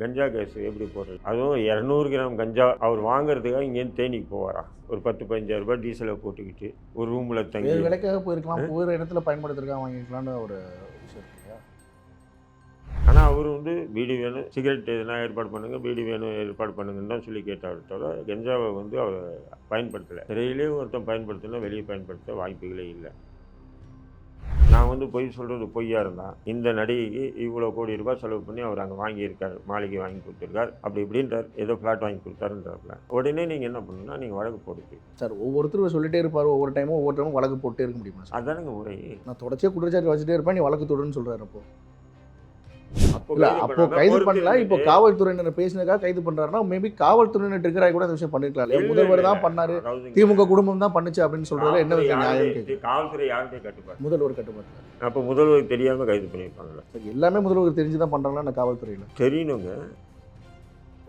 கஞ்சா case எப்படி போடுறது? அதுவும் இரநூறு கிராம் கஞ்சா அவர் வாங்குறதுக்காக இங்கேருந்து தேனிக்கு போவாரா ஒரு பத்து பதினஞ்சாயிரம் ரூபாய் டீசலை போட்டுக்கிட்டு ஒரு ரூமில் தங்கி. விலைக்காக போயிருக்கலாம் வேறு இடத்துல பயன்படுத்திருக்காங்க வாங்கிக்கலாம்னு ஒரு விஷயம் ஆனால் அவர் வந்து பீடி வேணும் சிகரெட் எதுனா ஏற்பாடு பண்ணுங்க பீடி வேணும் ஏற்பாடு பண்ணுங்கன்னு தான் சொல்லி கேட்டார் தவிர கஞ்சாவை வந்து அவர் பயன்படுத்தலை. திரையிலே ஒருத்தன் பயன்படுத்தினா வெளியே பயன்படுத்த வாய்ப்புகளே இல்லை. நான் வந்து பொய் சொல்கிறது பொய்யா இருந்தால் இந்த நடிகைக்கு இவ்வளோ கோடி ரூபாய் செலவு பண்ணி அவர் அங்கே வாங்கியிருக்கார் மாளிகை வாங்கி கொடுத்துருக்கார் அப்படி இப்படின்றார். ஏதோ ஃப்ளாட் வாங்கி கொடுத்தாருன்றார்ல உடனே நீங்கள் என்ன பண்ணணும்னா நீங்கள் வழக்கு போடுது சார் ஒவ்வொருத்தரும் சொல்லிட்டே இருப்பார் ஒவ்வொரு டைமும் ஒவ்வொரு டைமும் வழக்கு போட்டே இருக்க முடியுமா சார்? அதானுங்க முறை நான் தொடர்ச்சியாக குற்றச்சாட்டு வச்சுட்டே இருப்பேன் நீ வழக்கு தொடுன்னு சொல்கிறாரு அப்போ. இல்லை அப்போ கைது பண்ணல இப்போ காவல்துறையினர் பேசினதுக்காக கைது பண்ணுறாருன்னா மேபி காவல்துறையினர் ட்ரிகராகி கூட அந்த விஷயம் பண்ணிருக்கலாம். இல்லையா இல்ல, முதல்வர். தான் பண்ணாரு திமுக குடும்பம் தான் பண்ணுச்சு அப்படின்னு சொல்றதுல என்ன நியாயம் காவல்துறை யாருடைய கட்டுப்பாடு? முதல்வர் கட்டுப்பாட்டில் அப்போ முதல்வருக்கு தெரியாமல் கைது பண்ணியிருப்பாங்கல்ல. சார் எல்லாமே முதல்வர் தெரிஞ்சு தான் பண்ணுறாங்களா அந்த காவல்துறையில் தெரியணுங்க.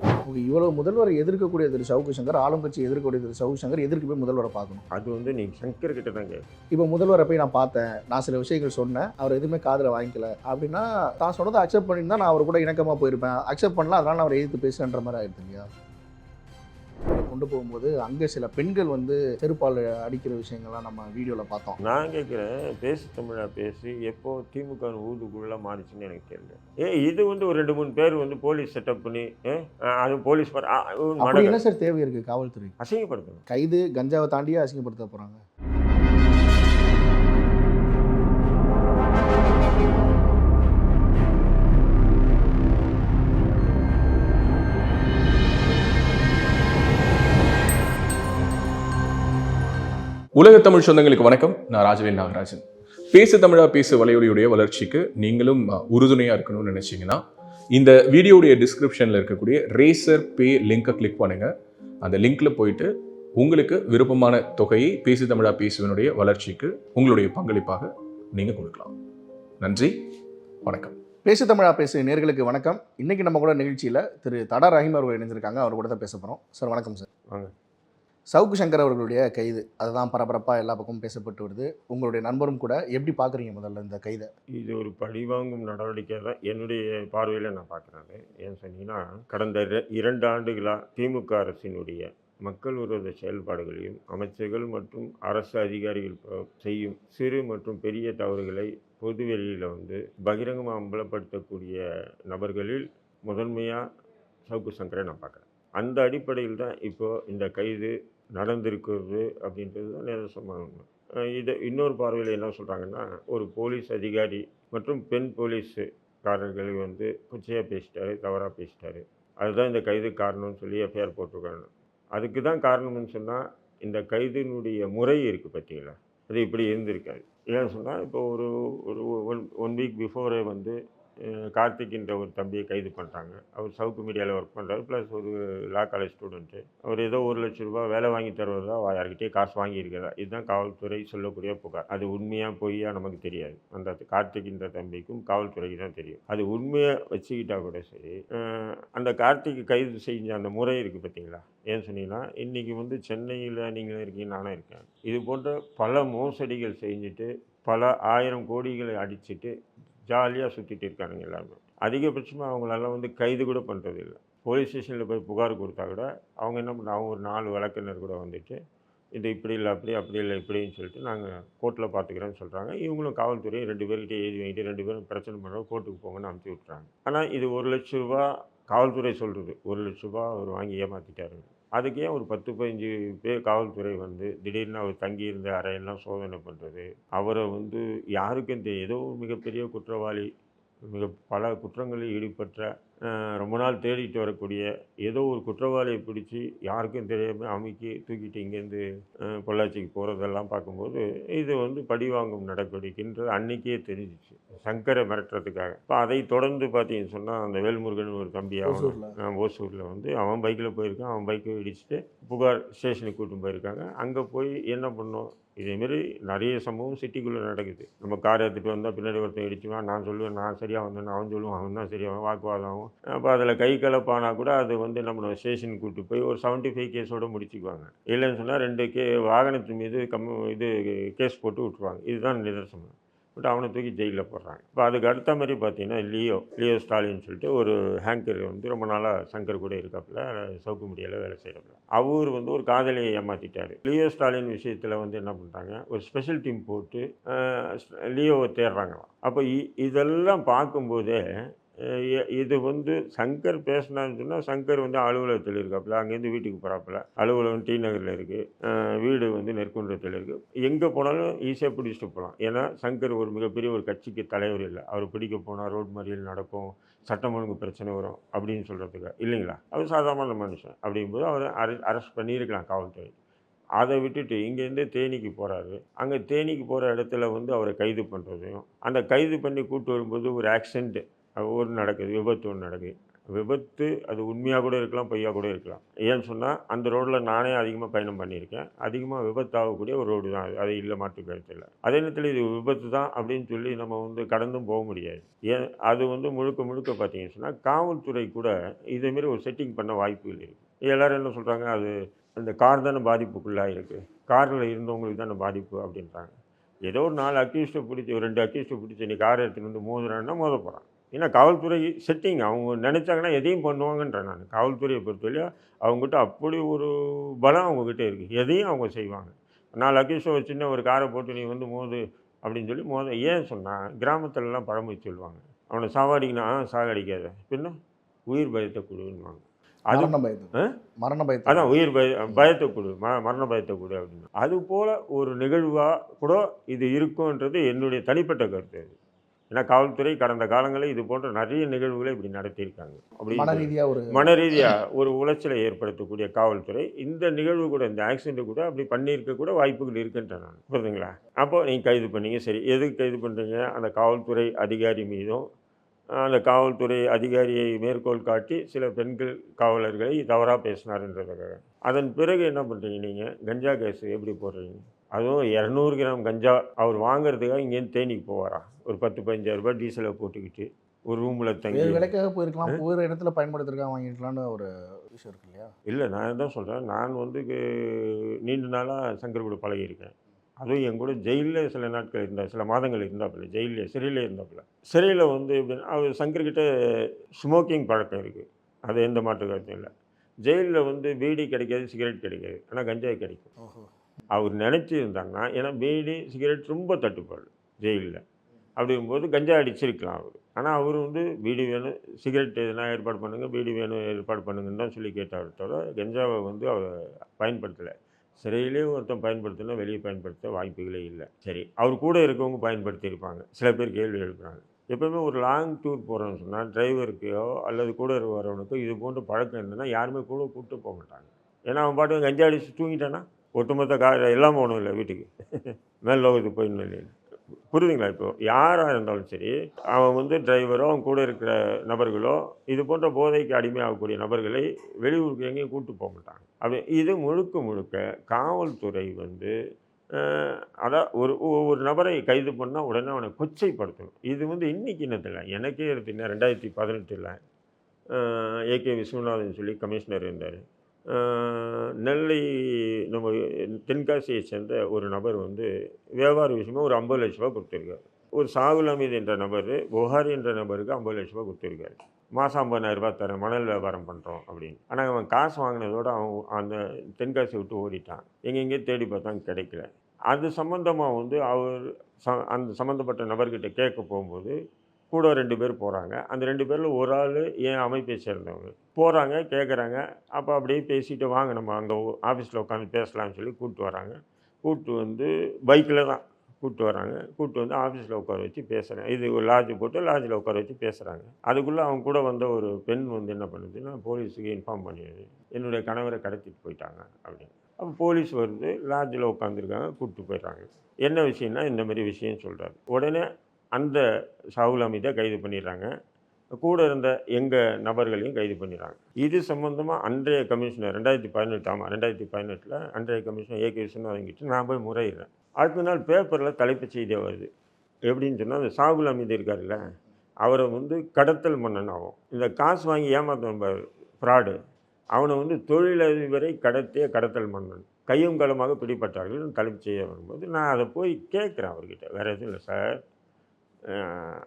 ஓகே இவ்வளவு முதல்வரை எதிர்க்கக்கூடிய திரு சவுக்கு சங்கர் ஆளும் கட்சி எதிர்க்கக்கூடிய திரு சவுக்கு சங்கர் எதிர்க்கு போய் முதல்வரை பார்க்கணும். அது வந்து நீங்கள் சங்கர் கிட்ட கேட்கணும் இப்போ முதல்வரை போய் நான் பார்த்தேன் நான் சில விஷயங்கள் சொன்னேன் அவர் எதுவுமே காதில் வாங்கிக்கல. அப்படின்னா தான் சொன்னதை அக்செப்ட் பண்ணியிருந்தா நான் அவர் கூட இணக்கமாக போயிருப்பேன். அக்செப்ட் பண்ணல அதனால நான் அவரை எதிர்த்து பேசுன்ற மாதிரி ஆயிடுது இல்லையா? கொண்டு போகும்போது அங்கே சில பெண்கள் வந்து செருப்பால் அடிக்கிற விஷயங்கள்லாம் நம்ம வீடியோவில் பார்த்தோம். நான் கேட்குறேன் பேசு தமிழா பேசி எப்போ திமுக ஊதுக்குள்ள மாறிச்சுன்னு எனக்கு தெரியல. ஏ இது வந்து ஒரு ரெண்டு மூணு பேர் வந்து போலீஸ் செட்டப் பண்ணி அது போலீஸ். என்ன சார் தேவை இருக்குது காவல்துறை அசிங்கப்படுத்தணும். கைது கஞ்சாவை தாண்டியே அசிங்கப்படுத்த போகிறாங்க உலக தமிழ் சொந்தங்களுக்கு வணக்கம். நான் ராஜவேல் நாகராஜன். பேசு தமிழா பேசு வலையொலியுடைய வளர்ச்சிக்கு நீங்களும் அஹ், உறுதுணையா இருக்கணும்னு நினைச்சீங்கன்னா இந்த வீடியோடைய டிஸ்கிரிப்ஷன்ல இருக்கக்கூடிய ரேசர் பே லிங்கை கிளிக் பண்ணுங்க. அந்த லிங்க்ல போயிட்டு உங்களுக்கு விருப்பமான தொகையை பேசு தமிழா பேசுவனுடைய வளர்ச்சிக்கு உங்களுடைய பங்களிப்பாக நீங்க கொடுக்கலாம். நன்றி வணக்கம். பேசு தமிழா பேசு நேர்களுக்கு வணக்கம். இன்னைக்கு நம்ம கூட நிகழ்ச்சியில் திரு தடா ரஹீம் அவர்கள் இணைஞ்சிருக்காங்க அவர் கூட தான் பேச போகிறோம் சார் வணக்கம் சார். வாங்க. சவுக்கு சங்கர் அவர்களுடைய கைது. அதுதான் பரபரப்பாக எல்லா பக்கமும் பேசப்பட்டு வருது. உங்களுடைய நண்பரும் கூட எப்படி பார்க்குறீங்க முதல்ல இந்த கைதை? இது ஒரு பழிவாங்கும் நடவடிக்கை தான். என்னுடைய பார்வையில் நான் பார்க்குறேன். ஏன் சொன்னீங்கன்னா கடந்த இரண்டு ஆண்டுகளாக திமுக அரசினுடைய மக்கள் விரோத செயல்பாடுகளையும் அமைச்சர்கள் மற்றும் அரசு அதிகாரிகள் செய்யும் சிறு மற்றும் பெரிய தவறுகளை பொதுவெளியில் வந்து பகிரங்கமாக அம்பலப்படுத்தக்கூடிய நபர்களில் முதன்மையாக சவுக்கு சங்கரை நான் பார்க்குறேன். அந்த அடிப்படையில் தான் இப்போது இந்த கைது நடந்திருக்கிறது அப்படின்றது தான் நிதர்சனமான இதை இன்னொரு பார்வையில் என்ன சொல்கிறாங்கன்னா ஒரு போலீஸ் அதிகாரி மற்றும் பெண் போலீஸுக்காரர்களை வந்து குச்சையாக பேசிட்டாரு தவறாக பேசிட்டாரு. அதுதான் இந்த கைது காரணம்னு சொல்லி எஃப்ஐஆர் போட்டிருக்காங்க. அதுக்கு தான் காரணம்னு சொன்னால் இந்த கைதினுடைய முறை இருக்குது பார்த்தீங்களா? அது இப்படி இருந்திருக்காது. ஏன்னு சொன்னால் இப்போ ஒரு ஒரு ஒன் ஒன் வீக் பிஃபோரே வந்து கார்த்திக்ன்ற ஒரு தம்பியை கைது பண்ணுறாங்க அவர் சவுக்கு மீடியாவில் ஒர்க் பண்ணுறாரு ப்ளஸ் ஒரு லா காலேஜ் ஸ்டூடெண்ட்டு அவர் ஏதோ ஒரு லட்ச ரூபா வேலை வாங்கி தருவதா யார்கிட்டயே காசு வாங்கியிருக்கிறதா இதுதான் காவல்துறை சொல்லக்கூடிய புகார். அது உண்மையாக பொய்யா நமக்கு தெரியாது. அந்த கார்த்திக்ன்ற தம்பிக்கும் காவல்துறைக்கு தான் தெரியும். அது உண்மையை வச்சுக்கிட்டா கூட சரி. அந்த கார்த்திக் கைது செஞ்ச அந்த முறை இருக்குது பார்த்தீங்களா ஏன் சொன்னீங்கன்னா இன்றைக்கி வந்து சென்னையில் நீங்களும் இருக்கீங்க நானும் இருக்கேன். இது போன்ற பல மோசடிகள் செஞ்சுட்டு பல ஆயிரம் கோடிகளை அடிச்சுட்டு ஜாலியாக சுற்றிட்டு இருக்கானுங்க எல்லாருமே. அதிகபட்சமாக அவங்களெல்லாம் வந்து கைது கூட பண்ணுறது இல்லை போலீஸ் ஸ்டேஷனில் போய் புகார் கொடுத்தா கூட அவங்க என்ன பண்ண அவங்க ஒரு நாலு வழக்கறிஞர் கூட வந்துட்டு இது இப்படி இல்லை அப்படி அப்படி இல்லை இப்படின்னு சொல்லிட்டு நாங்கள் கோர்ட்டில் பார்த்துக்கிறேன்னு சொல்கிறாங்க இவங்களும் காவல்துறையும் ரெண்டு பேர்கிட்ட எழுதி வாங்கிட்டு ரெண்டு பேரும் பிரச்சனை பண்ணுறோம் கோர்ட்டுக்கு போங்கன்னு அனுப்பிச்சி விட்றாங்க ஆனால் இது ஒரு லட்ச ரூபா காவல்துறை சொல்கிறது ஒரு லட்ச ரூபா அவர் வாங்கி ஏமாற்றிட்டாருங்க அதுக்கே ஒரு பத்து பதினஞ்சு பேர் காவல்துறை வந்து திடீர்னு அவர் தங்கியிருந்த அறையெல்லாம் சோதனை பண்ணுறது அவரை வந்து யாருக்கும் தெரிய ஏதோ மிகப்பெரிய குற்றவாளி மிக பல குற்றங்களில் ஈடுபட்ட ரொம்ப நாள் தேடிட்டு வரக்கூடிய ஏதோ ஒரு குற்றவாளியை பிடிச்சி யாருக்கும் தெரியாமல் அமுக்கி தூக்கிட்டு இங்கேருந்து பொள்ளாச்சிக்கு போகிறதெல்லாம் பார்க்கும்போது இது வந்து பழிவாங்கும் நடவடிக்கைன்றது அன்னைக்கே தெரிஞ்சிச்சு. சங்கரை மிரட்டுறதுக்காக. இப்போ அதை தொடர்ந்து பார்த்தீங்கன்னு சொன்னால் அந்த வேல்முருகன் ஒரு தம்பி அவன் ஓசூர்ல. வந்து அவன் பைக்கில் போயிருக்கான். அவன் பைக்கை இடிச்சிட்டு புகார் ஸ்டேஷனுக்கு கூட்டின்னு போயிருக்காங்க. அங்கே போய் என்ன பண்ணோம்? இதேமாரி நிறைய சம்பவம் சிட்டிக்குள்ளே நடக்குது. நம்ம கார் எடுத்துகிட்டு வந்தால் பின்னாடி ஒருத்தன் இடிச்சுவான். நான் சொல்லுவேன் நான் சரியாக வந்தேன் அவன் சொல்லுவான். அவன் தான் சரியாக வாக்குவாதம் ஆகும். அப்போ அதில் கை கலப்பானா கூட அது வந்து நம்ம ஸ்டேஷன் கூட்டி போய் ஒரு செவன்ட்டி ஃபைவ் கேஸோடு முடிச்சுக்குவாங்க. இல்லைன்னு சொன்னால் ரெண்டு கே வாகனத்து மீது கம் இது கேஸ் போட்டு விட்ருவாங்க இதுதான் நிதர்சனம். பட் அவனை தூக்கி ஜெயிலில் போடுறாங்க. இப்போ அதுக்கு அடுத்த மாதிரி பார்த்தீங்கன்னா லியோ லியோ ஸ்டாலின் சொல்லிட்டு ஒரு ஹேங்கர் வந்து ரொம்ப நாளாக சங்கர் கூட இருக்காப்புல சவுக்கு முடியலை வேலை செய்கிறப்பல அவர் வந்து ஒரு காதலியை ஏமாற்றிட்டார் லியோ ஸ்டாலின் விஷயத்தில் வந்து என்ன பண்ணுறாங்க ஒரு ஸ்பெஷல் டீம் போட்டு லியோவை தேடுறாங்களாம். அப்போ இ- இதெல்லாம் பார்க்கும்போதே இது வந்து சங்கர் பேசினான்னு சொன்னால் சங்கர் வந்து அலுவலகத்தில் இருக்காப்புல அங்கேருந்து வீட்டுக்கு போகிறாப்புல அலுவலகம் டி நகரில் இருக்குது வீடு வந்து நெற்குன்றத்தில் இருக்குது எங்கே போனாலும் ஈஸியாக பிடிச்சிட்டு போகலாம் ஏன்னா சங்கர் ஒரு மிகப்பெரிய ஒரு கட்சிக்கு தலைவர் இல்லை. அவர் பிடிக்க போனால் ரோட் மறியல் நடக்கும் சட்டம் ஒழுங்கு பிரச்சனை வரும் அப்படின்னு சொல்கிறதுக்கு இல்லைங்களா? அவர் சாதாரண மனுஷன் அப்படிங்கும்போது அவர் அரெ அரெஸ்ட் பண்ணியிருக்கலாம் காவல்துறை. அதை விட்டுட்டு இங்கேருந்து தேனிக்கு போகிறாரு அங்கே தேனிக்கு போகிற இடத்துல வந்து அவரை கைது பண்ணுறதையும் அந்த கைது பண்ணி கூப்பிட்டு வரும்போது ஒரு ஆக்சிடென்ட் ஒரு நடக்குது விபத்து ஒன்று நடக்குது. விபத்து அது உண்மையாக கூட இருக்கலாம் பொய்யாக கூட இருக்கலாம். ஏன்னு சொன்னால் அந்த ரோட்டில் நானே அதிகமாக பயணம் பண்ணியிருக்கேன். அதிகமாக விபத்தாகக்கூடிய ஒரு ரோடு தான் அது. அது இல்லை மாற்று கருத்தில் அதே நேரத்தில் இது விபத்து தான் அப்படின்னு சொல்லி நம்ம வந்து கடந்தும் போக முடியாது. ஏன் அது வந்து முழுக்க முழுக்க பார்த்தீங்கன்னு சொன்னால் காவல்துறை கூட இதேமாரி ஒரு செட்டிங் பண்ண வாய்ப்புகள் இருக்குது எல்லோரும் என்ன சொல்கிறாங்க அது அந்த கார் தானே பாதிப்புக்குள்ளாக இருக்குது காரில் இருந்தவங்களுக்கு தானே பாதிப்பு அப்படின்றாங்க. ஏதோ ஒரு நாலு அக்யூஸ்ட்டை பிடிச்சி ஒரு ரெண்டு அக்யூஸ்ட்டை பிடிச்சி நீ காரை எடுத்துகிட்டு வந்து மோதுறான்னா மோத போகிறான் ஏன்னா காவல்துறை செட்டிங் அவங்க நினச்சாங்கன்னா எதையும் பண்ணுவாங்கன்றேன் நான். காவல்துறையை பொறுத்தவரையும் அவங்ககிட்ட அப்படி ஒரு பலம் அவங்கக்கிட்ட இருக்குது எதையும் அவங்க செய்வாங்க. நாலு அக்யூஸ்ட்டை வச்சுன்னு ஒரு காரை போட்டு நீ வந்து மோது அப்படின்னு சொல்லி மோத ஏன் சொன்னால் கிராமத்துலலாம் பழமொழி சொல்லுவாங்க. அவனை சாவாடிக்கினா சாகடிக்காத பின்ன உயிர் பயத்தை கொடுன்னுவாங்க. அது மரண பயத்து? மரண பயத்து அதான் உயிர் பய பயத்தை கொடு. ம மரண பயத்தை கொடு அப்படின்னு. அது போல் ஒரு நிகழ்வாக கூட இது இருக்கும்ன்றது என்னுடைய தனிப்பட்ட கருத்து அது. ஏன்னா காவல்துறை கடந்த காலங்களில் இது போன்ற நிறைய நிகழ்வுகளை இப்படி நடத்தியிருக்காங்க. அப்படி மன ஒரு மன ரீதியாக ஒரு உளைச்சலை ஏற்படுத்தக்கூடிய காவல்துறை இந்த நிகழ்வு கூட இந்த ஆக்சிடென்ட் கூட அப்படி பண்ணியிருக்க கூட வாய்ப்புகள் இருக்குன்றேன். நான் புரியுதுங்களா? அப்போ நீங்கள் கைது பண்ணீங்க சரி. எதுக்கு கைது பண்ணுறீங்க அந்த காவல்துறை அதிகாரி மீதும் அந்த காவல்துறை அதிகாரியை மேற்கோள் காட்டி சில பெண்கள் காவலர்களை தவறாக பேசினாருன்றதுக்காக. அதன் பிறகு என்ன பண்ணுறீங்க நீங்கள் கஞ்சா கேஸ் எப்படி போடுறீங்க? அதுவும் இரநூறு கிராம் கஞ்சா அவர் வாங்குறதுக்காக இங்கேருந்து தேனிக்கு போவாரா? ஒரு பத்து பதினஞ்சாயிரம் ரூபாய் டீசலை போட்டுக்கிட்டு ஒரு ரூமில் தங்கி வேறு விலைக்காக போயிருக்கலாம். போகிற இடத்துல பயன்படுத்திருக்காங்க வாங்கிக்கலாம்னு ஒரு விஷயம் இருக்கு இல்லையா? இல்லை நான் தான் சொல்கிறேன் நான் வந்து நீண்ட நாளாக சங்கர் கூட பழகியிருக்கேன். அதுவும் என் கூட ஜெயிலில் சில நாட்கள் இருந்தா சில மாதங்கள் இருந்தாப்புல ஜெயிலில் சிறையில் இருந்தாப்புல. சிறையில் வந்து எப்படின்னா அவர் சங்கர்கிட்ட ஸ்மோக்கிங் பழக்கம் இருக்குது அது எந்த மாற்று கருத்தும் இல்லை. ஜெயிலில் வந்து பீடி கிடைக்காது சிகரெட் கிடைக்காது. ஆனால் கஞ்சாய் கிடைக்கும். அவர் நினச்சி இருந்தாங்கன்னா ஏன்னா பீடி சிகரெட் ரொம்ப தட்டுப்பாடு ஜெயிலில். அப்படிங்கும்போது கஞ்சா அடிச்சிருக்கலாம் அவர். ஆனால் அவர் வந்து பீடி வேணும் சிகரெட் எதுனா ஏற்பாடு பண்ணுங்கள் பீடி வேணும் ஏற்பாடு பண்ணுங்கன்னு தான் சொல்லி கேட்டார் தவிர கஞ்சாவை வந்து அவர் பயன்படுத்தலை. சிறையிலே ஒருத்தன் பயன்படுத்தினா வெளியே பயன்படுத்த வாய்ப்புகளே இல்லை. சரி அவர் கூட இருக்கவங்க பயன்படுத்தியிருப்பாங்க சில பேர் கேள்வி எழுப்புறாங்க. எப்பவுமே ஒரு லாங் டூர் போகிறோன்னு சொன்னால் டிரைவருக்கோ அல்லது கூட வரவனுக்கோ இது போன்ற பழக்கம் இருந்ததுன்னா யாருமே கூட கூப்பிட்டு போக மாட்டாங்க. ஏன்னா அவன் பாட்டு கஞ்சா அடிச்சு தூங்கிட்டானா? ஒட்டுமொத்த கா எல்லாம் போகணும் இல்லை வீட்டுக்கு. மேல் லோகத்துக்கு போயிடணும் இல்லைன்னு புரியுதுங்களா இப்போ? யாராக இருந்தாலும் சரி அவன் வந்து டிரைவரோ அவன் கூட இருக்கிற நபர்களோ இது போன்ற போதைக்கு அடிமையாகக்கூடிய நபர்களை வெளியூருக்கு எங்கேயும் கூப்பிட்டு போக மாட்டாங்க. அப்படி இது முழுக்க முழுக்க காவல்துறை வந்து அதான் ஒரு ஒரு நபரை கைது பண்ணால் உடனே அவனை கொச்சைப்படுத்தணும். இது வந்து இன்றைக்கி இன்னத்தில் எனக்கே எடுத்தீங்கன்னா ரெண்டாயிரத்தி பதினெட்டில் ஏகே விஸ்வநாதன் சொல்லி கமிஷனர் இருந்தார். நெல்லை நம்ம தென்காசியை சேர்ந்த ஒரு நபர் வந்து வியாபார விஷயமாக ஒரு ஐம்பது லட்ச ரூபா கொடுத்துருக்காரு. ஒரு சாகுல் அமீத் என்ற நபர் புகாரி என்ற நபருக்கு ஐம்பது லட்ச ரூபா கொடுத்துருக்காரு. மாதம் ஐம்பதாயிரரூபா தரேன் மணல் வியாபாரம் பண்ணுறோம் அப்படின்னு. ஆனால் அவன் காசு வாங்கினதோட அவன் அந்த தென்காசி விட்டு ஓடிட்டான். எங்கெங்கே தேடி பார்த்தா கிடைக்கல. அது சம்மந்தமாக வந்து அவர் ச அந்த சம்மந்தப்பட்ட நபர்கிட்ட கேட்க போகும்போது கூட ரெண்டு பேர் போகிறாங்க அந்த ரெண்டு பேரில் ஒரு ஆள் என் அமைப்பை சேர்ந்தவங்க. போகிறாங்க கேட்குறாங்க அப்போ அப்படியே பேசிட்டு வாங்க நம்ம அங்கே ஆஃபீஸில் உட்காந்து பேசலாம்னு சொல்லி கூப்பிட்டு வராங்க. கூப்பிட்டு வந்து பைக்கில் தான் கூப்பிட்டு வராங்க. கூப்பிட்டு வந்து ஆஃபீஸில் உட்கார வச்சு பேசுகிறேன் இது ஒரு லாட்ஜ் போட்டு லாட்ஜில் உட்கார வச்சு பேசுகிறாங்க அதுக்குள்ளே அவங்க கூட வந்த ஒரு பெண் வந்து என்ன பண்ணுதுன்னா போலீஸுக்கு இன்ஃபார்ம் பண்ணிடுது என்னுடைய கணவரை கடத்திட்டு போயிட்டாங்க. அப்படின்னு. அப்போ போலீஸ் வருது லாட்ஜில் உட்காந்துருக்காங்க கூப்பிட்டு போயிடுறாங்க. என்ன விஷயம்னா இந்த மாதிரி விஷயம் சொல்கிறாரு உடனே அந்த சாகுல் அமீதை கைது பண்ணிடுறாங்க. கூட இருந்த எங்கள் நபர்களையும் கைது பண்ணிடுறாங்க. இது சம்மந்தமாக அன்றைய கமிஷனர் ரெண்டாயிரத்தி பதினெட்டு ஆமாம் ரெண்டாயிரத்தி பதினெட்டில் அன்றைய கமிஷனர் ஏகே வாங்கிட்டு நான் போய் முறையிடுறேன். அடுத்த நாள் பேப்பரில் தலைப்புச் செய்தியாக வருது. எப்படின்னு சொன்னால் அந்த சாகுல் அமீது இருக்கார்ல அவரை வந்து கடத்தல் மன்னன் ஆகும் இந்த காசு வாங்கி ஏமாத்தம் ஃப்ராடு. அவனை வந்து தொழிலதிபரை கடத்திய கடத்தல் மன்னன். கையும் களமாக பிடிபட்டார்கள் தலைப்பு செய்ய வரும்போது நான் அதை போய் கேட்குறேன் அவர்கிட்ட. வேறு எதுவும் இல்லை சார்.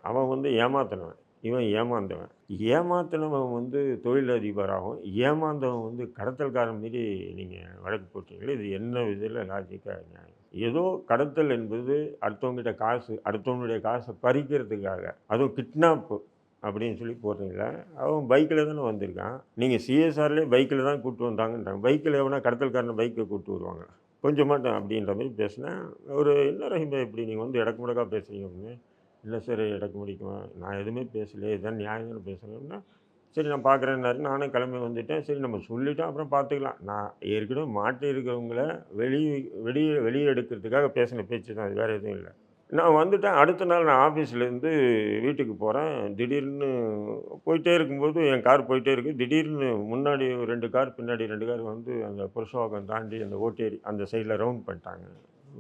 அவன் வந்து ஏமாத்தினவன். இவன் ஏமாந்தவன். ஏமாத்தினவன் வந்து தொழிலதிபராகவும் ஏமாந்தவன் வந்து கடத்தல்காரன் மீறி நீங்கள் வழக்கு போட்டீங்களே இது என்ன விதத்தில் லாஜிக்காக நியாயம்? ஏதோ கடத்தல் என்பது அடுத்தவங்ககிட்ட காசு அடுத்தவங்களுடைய காசை பறிக்கிறதுக்காக. அதுவும் கிட்னாப்பு அப்படின்னு சொல்லி போடுறீங்களா அவன் பைக்கில் தானே வந்திருக்கான். நீங்கள் சிஎஸ்ஆர்லேயே பைக்கில் தான் கூப்பிட்டு வந்தாங்கன்றாங்க. பைக்கில் எவனா கடத்தல்காரனை பைக்கை கூப்பிட்டு வருவாங்க? கொஞ்சம் மாட்டேன் அப்படின்ற மாதிரி பேசினேன். ஒரு என்ன ரஹீம் இப்படி நீங்கள் வந்து இடக்கு முடக்காக பேசுறீங்க அப்படின்னு இல்லை சார் இடக்கு முடிக்கும் நான் எதுவுமே பேசலையே இதான் நியாயம்னு பேசுகிறேன்னா சரி நான் பார்க்குறேன்னாரு நானும் கிளம்பி வந்துட்டேன். சரி நம்ம சொல்லிவிட்டோம் அப்புறம் பார்த்துக்கலாம் நான் ஏற்கனவே மாட்டி இருக்கிறவங்கள வெளியே வெளியே வெளியே எடுக்கிறதுக்காக பேசின பேச்சு தான் அது வேறு எதுவும் இல்லை. நான் வந்துட்டேன். அடுத்த நாள் நான் ஆஃபீஸ்லேருந்து வீட்டுக்கு போகிறேன் திடீர்னு போயிட்டே இருக்கும்போது என் கார் போயிட்டே இருக்குது திடீர்னு முன்னாடி ரெண்டு கார் பின்னாடி ரெண்டு கார் வந்து அந்த புருஷவாக்கம் தாண்டி அந்த ஓட்டேரி அந்த சைடில் ரவுண்ட் பண்ணிட்டாங்க.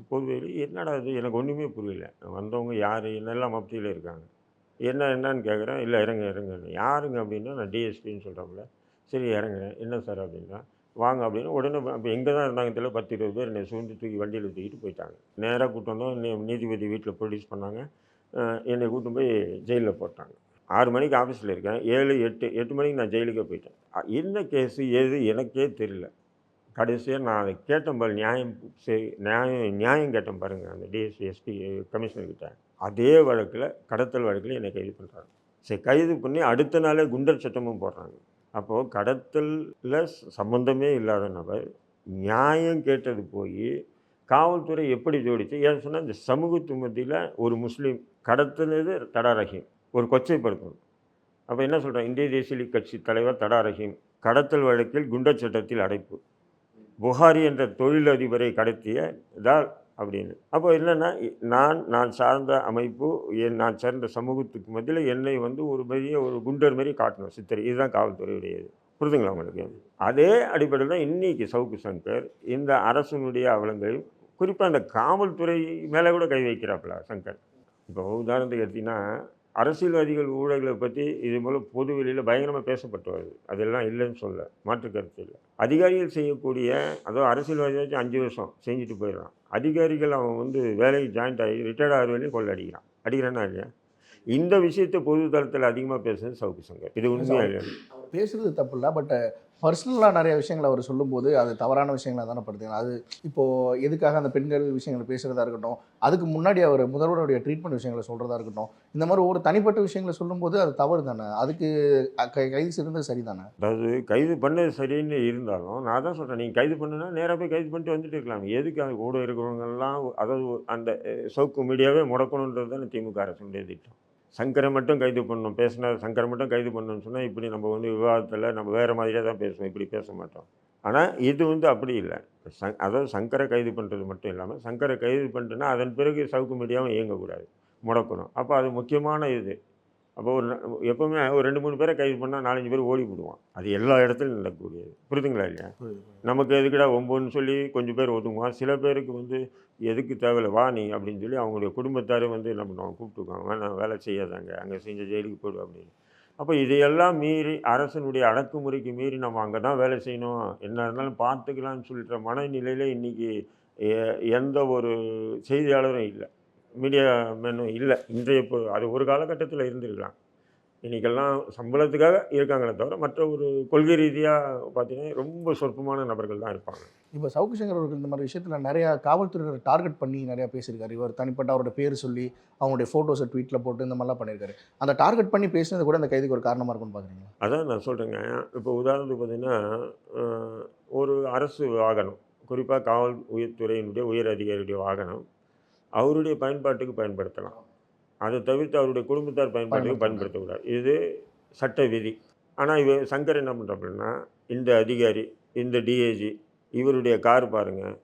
பொதுவெளி என்னடா இது? எனக்கு ஒன்றுமே புரியல. வந்தவங்க யார்? என்னெல்லாம் மப்தியில் இருக்காங்க? என்ன என்னன்னு கேட்குறேன் இல்லை இறங்க இறங்க யாருங்க? அப்படின்னா நான் டிஎஸ்பின்னு சொல்கிறாப்புல சரி இறங்குறேன் என்ன சார்? அப்படின்னா வாங்க அப்படின்னு உடனே அப்போ எங்கே தான் இருந்தாங்க தெரியல பத்து இருபது பேர் என்னை சூழ்ந்து தூக்கி வண்டியில் தூக்கிட்டு போயிட்டாங்க. நேராக கூட்டு வந்தோம். நீதிபதி வீட்டில் ப்ரொடியூஸ் பண்ணாங்க. என்னை கூட்டு போய் ஜெயிலில் போட்டாங்க. ஆறு மணிக்கு ஆஃபீஸில் இருக்கேன். ஏழு எட்டு எட்டு மணிக்கு நான் ஜெயிலுக்கே போயிட்டேன். என்ன கேஸு ஏது? எனக்கே தெரியல. கடைசியாக நான் அதை கேட்டேன் பாரு நியாயம் சரி நியாயம் நியாயம் கேட்டேன் பாருங்கள் அந்த டிஎஸ்சி எஸ்பி கமிஷனர்கிட்ட அதே வழக்கில் கடத்தல் வழக்கில் என்னை கைது பண்ணுறாங்க சரி கைது பண்ணி அடுத்த நாளே குண்டர் சட்டமும் போடுறாங்க. அப்போது கடத்தலில் சம்மந்தமே இல்லாத நபர் நியாயம் கேட்டது போய் காவல்துறை எப்படி ஜோடிச்சு ஏன் சொன்னால் இந்த சமூகத்து மத்தியில் ஒரு முஸ்லீம் கடத்தினது தடா ரஹீம் ஒரு கொச்சைப்படுத்தணும் அப்போ என்ன சொல்கிறேன் இந்திய தேசிய லீக் கட்சி தலைவர் தடா ரஹீம் கடத்தல் வழக்கில் குண்டர் சட்டத்தில் அடைப்பு. புகாரி என்ற தொழிலதிபரை கடத்திய தால் அப்படின்னு. அப்போ என்னென்னா நான் நான் சார்ந்த அமைப்பு என் நான் சேர்ந்த சமூகத்துக்கு மத்தியில் என்னை வந்து ஒரு பெரிய ஒரு குண்டர் மாதிரி காட்டணும் சித்திரை. இதுதான் காவல்துறையுடையது. புரிதுங்களா உங்களுக்கு? அதே அடிப்படையில் தான் இன்றைக்கி சவுக்கு சங்கர் இந்த அரசனுடைய அவலங்களையும் குறிப்பாக அந்த காவல்துறை மேலே கூட கை வைக்கிறாப்புல சங்கர். இப்போ உதாரணத்துக்கு எடுத்திங்கன்னா அரசியல்வாதிகள் ஊழல்களை பற்றி இது மூலம் பொது வெளியில் பயங்கரமாக பேசப்பட்டு வருது. அதெல்லாம் இல்லைன்னு சொல்ல மாற்று கருத்து இல்லை. அதிகாரிகள் செய்யக்கூடிய அதுவும் அரசியல்வாதியாச்சும் அஞ்சு வருஷம் செஞ்சுட்டு போயிடலாம் அதிகாரிகள் அவன் வந்து வேலைக்கு ஜாயின்ட் ஆகி ரிட்டையர்ட் ஆகிற வரையும் கொள்ள அடிக்கிறான். அடிக்கிறானா இல்லையா இந்த விஷயத்தை பொது தளத்தில் அதிகமாக பேசுறது சவுக்கு சங்கர். இது உண்மையாக இல்லை பேசுறது தப்பு இல்லை பட் பர்சனலாக நிறைய விஷயங்களை அவர் சொல்லும்போது அது தவறான விஷயங்களாக தானே படுத்துங்க அது இப்போது எதுக்காக அந்த பெண்கள் விஷயங்களை பேசுகிறதா இருக்கட்டும் அதுக்கு முன்னாடி அவர் முதல்வருடைய ட்ரீட்மெண்ட் விஷயங்களை சொல்கிறதா இருக்கட்டும் இந்த மாதிரி ஒரு தனிப்பட்ட விஷயங்களை சொல்லும்போது அது தவறு தானே? அதுக்கு கை- கைது செய்கிறது சரி தானே? அதாவது கைது பண்ணது சரின்னு இருந்தாலும் நான் தான் சொல்கிறேன் நீங்கள் கைது பண்ணுனா நேராக போய் கைது பண்ணிட்டு வந்துட்டு இருக்கலாம். எதுக்கு அது கூட இருக்கிறவங்கெல்லாம் அதாவது அந்த அஹ், சவுக்கு மீடியாவே முடக்கணுன்றது தானே திமுக அரசுடைய திட்டம். சங்கரை மட்டும் கைது பண்ணணும். பேசினா சங்கரை மட்டும் கைது பண்ணணும்னு சொன்னால் இப்படி நம்ம வந்து விவாதத்தில் நம்ம வேறு மாதிரியாக தான் பேசுவோம். இப்படி பேச மாட்டோம். ஆனால் இது வந்து அப்படி இல்லை. சங் அதாவது சங்கரை கைது பண்ணுறது மட்டும் இல்லாமல் சங்கரை கைது பண்ணிட்டுனா அதன் பிறகு சவுக்கு மீடியாவும் இயங்கக்கூடாது. முடக்கணும். அப்போ அது முக்கியமான இது. அப்போ ஒரு எப்பவுமே ஒரு ரெண்டு மூணு பேரை கைது பண்ணால் நாலஞ்சு பேர் ஓடி விடுவான் அது எல்லா இடத்துலையும் நடக்கக்கூடியது. புரியுதுங்களா இல்லையா? நமக்கு எதுக்குடா ஒம்புன்னு சொல்லி கொஞ்சம் பேர் ஒதுங்குவான். சில பேருக்கு வந்து எதுக்கு தேவையில்ல வா நீ அப்படின்னு சொல்லி அவங்களுடைய குடும்பத்தாரே வந்து என்ன பண்ணுவாங்க கூப்பிட்டுக்குவாங்க. வேணாம் வேலை செய்யாதாங்க. அங்கே செஞ்ச ஜெயிலுக்கு போய்டும் அப்படின்னு. அப்போ இதையெல்லாம் மீறி அரசனுடைய அடக்குமுறைக்கு மீறி நம்ம அங்கே தான் வேலை செய்யணும். என்ன இருந்தாலும் பார்த்துக்கலாம்னு சொல்லிட்ட மனநிலையில் இன்றைக்கி எந்த ஒரு செய்தியாளரும் இல்லை. மீடியா மேனும் இல்லை. இன்றைய அது ஒரு காலகட்டத்தில் இருந்திருக்கலாம். இன்றைக்கெல்லாம் சம்பளத்துக்காக இருக்காங்களே தவிர மற்ற ஒரு கொள்கை ரீதியாக பார்த்தீங்கன்னா ரொம்ப சொற்பமான நபர்கள் தான் இருப்பாங்க. இப்போ சவுக்கு சங்கர் அவர்கள் இந்த மாதிரி விஷயத்தில் நிறையா காவல்துறையினர் டார்கெட் பண்ணி நிறையா பேசியிருக்காரு. இவர் தனிப்பட்ட அவரோட பேர் சொல்லி அவங்களுடைய ஃபோட்டோஸை ட்வீட்டில் போட்டு இந்த மாதிரிலாம் பண்ணியிருக்காரு. அந்த டார்கெட் பண்ணி பேசுனது கூட இந்த கைதுக்கு ஒரு காரணமாக இருக்கும்னு பார்க்குறீங்களா அதான் நான் சொல்கிறேங்க இப்போ உதாரணத்துக்கு பார்த்தீங்கன்னா ஒரு அரசு வாகனம் குறிப்பாக காவல் உயர்துறையினுடைய உயர் அதிகாரியுடைய வாகனம் அவருடைய பயன்பாட்டுக்கு பயன்படுத்தலாம். அதை தவிர்த்து அவருடைய குடும்பத்தார் பயன்பாட்டுக்கு பயன்படுத்தக்கூடாது. இது சட்ட விதி. ஆனால் இவ சங்கர் என்ன பண்ணுறாப்புலன்னா இந்த அதிகாரி இந்த டிஏஜி இவருடைய கார் பாருங்கள்